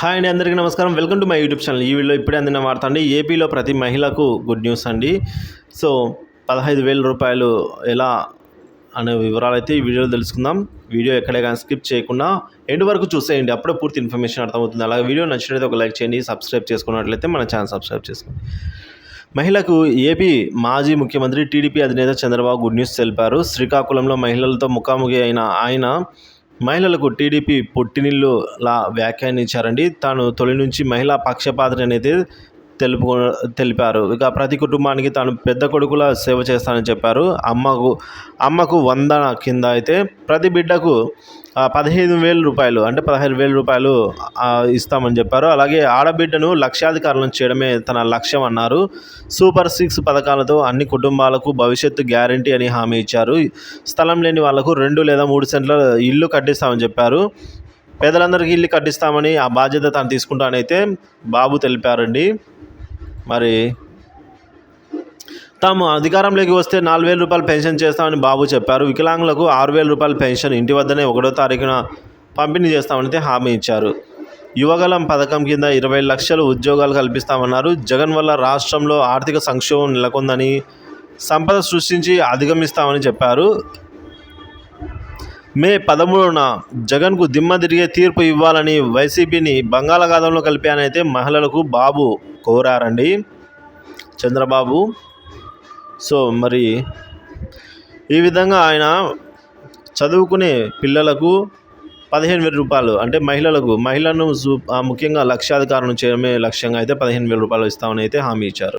Hi అండి అందరికీ నమస్కారం. Welcome to my YouTube channel. ఈ వీడియో ఇప్పుడే అందిన వార్త అండి ఏపీలో ప్రతి మహిళకు గుడ్ న్యూస్ అండి. సో పదహైదు వేల రూపాయలు ఎలా అనే వివరాలు అయితే ఈ వీడియోలో తెలుసుకుందాం. వీడియో ఎక్కడే కానీ స్కిప్ చేయకుండా ఎండ్ వరకు చూసేయండి. అప్పుడే పూర్తి ఇన్ఫర్మేషన్ అర్థమవుతుంది. అలాగే వీడియో నచ్చినట్లయితే ఒక లైక్ చేయండి. సబ్స్క్రైబ్ చేసుకున్నట్లయితే మన ఛానల్ సబ్స్క్రైబ్ చేసుకోండి. మహిళకు ఏపీ మాజీ ముఖ్యమంత్రి టీడీపీ అధినేత చంద్రబాబు గుడ్ న్యూస్ తెలిపారు. శ్రీకాకుళంలో మహిళలతో ముఖాముఖి అయిన ఆయన మహిళలకు టీడీపీ పుట్టినిల్లులా వ్యాఖ్యానించారండి. తాను తొలి నుంచి మహిళా పక్షపాతని అనేది తెలుపు తెలిపారు. ఇక ప్రతి కుటుంబానికి తాను పెద్ద కొడుకుల సేవ చేస్తానని చెప్పారు. అమ్మకు అమ్మకు వందన కింద అయితే ప్రతి బిడ్డకు పదిహేను వేల రూపాయలు అంటే పదహైదు వేల రూపాయలు ఇస్తామని చెప్పారు. అలాగే ఆడబిడ్డను లక్షాధికారులను చేయడమే తన లక్ష్యం అన్నారు. సూపర్ సిక్స్ పథకాలతో అన్ని కుటుంబాలకు భవిష్యత్తు గ్యారంటీ అని హామీ ఇచ్చారు. స్థలం లేని వాళ్ళకు రెండు లేదా మూడు సెంట్ల ఇల్లు కట్టిస్తామని చెప్పారు. పేదలందరికీ ఇల్లు కట్టిస్తామని ఆ బాధ్యత తాను తీసుకుంటానైతే బాబు తెలిపారండి. మరి తాము అధికారంలోకి వస్తే నాలుగు వేల రూపాయలు పెన్షన్ చేస్తామని బాబు చెప్పారు. వికలాంగులకు ఆరు వేల రూపాయల పెన్షన్ ఇంటి వద్దనే ఒకటో తారీఖున పంపిణీ చేస్తామని అయితే హామీ ఇచ్చారు. యువగలం పథకం కింద ఇరవై లక్షలు ఉద్యోగాలు కల్పిస్తామన్నారు. జగన్ వల్ల రాష్ట్రంలో ఆర్థిక సంక్షోభం నెలకొందని సంపద సృష్టించి అధిగమిస్తామని చెప్పారు. మే పదమూడున జగన్కు దిమ్మ తిరిగే తీర్పు ఇవ్వాలని వైసీపీని బంగాళాఖాతంలో కలిపానైతే మహిళలకు బాబు కోరారండి. చంద్రబాబు. సో మరి ఈ విధంగా ఆయన చదువుకునే పిల్లలకు పదిహేను వేల రూపాయలు అంటే మహిళలకు మహిళను ముఖ్యంగా లక్షాధికారులను చేయడమే లక్ష్యంగా అయితే పదిహేను వేల రూపాయలు ఇస్తామని అయితే హామీ ఇచ్చారు.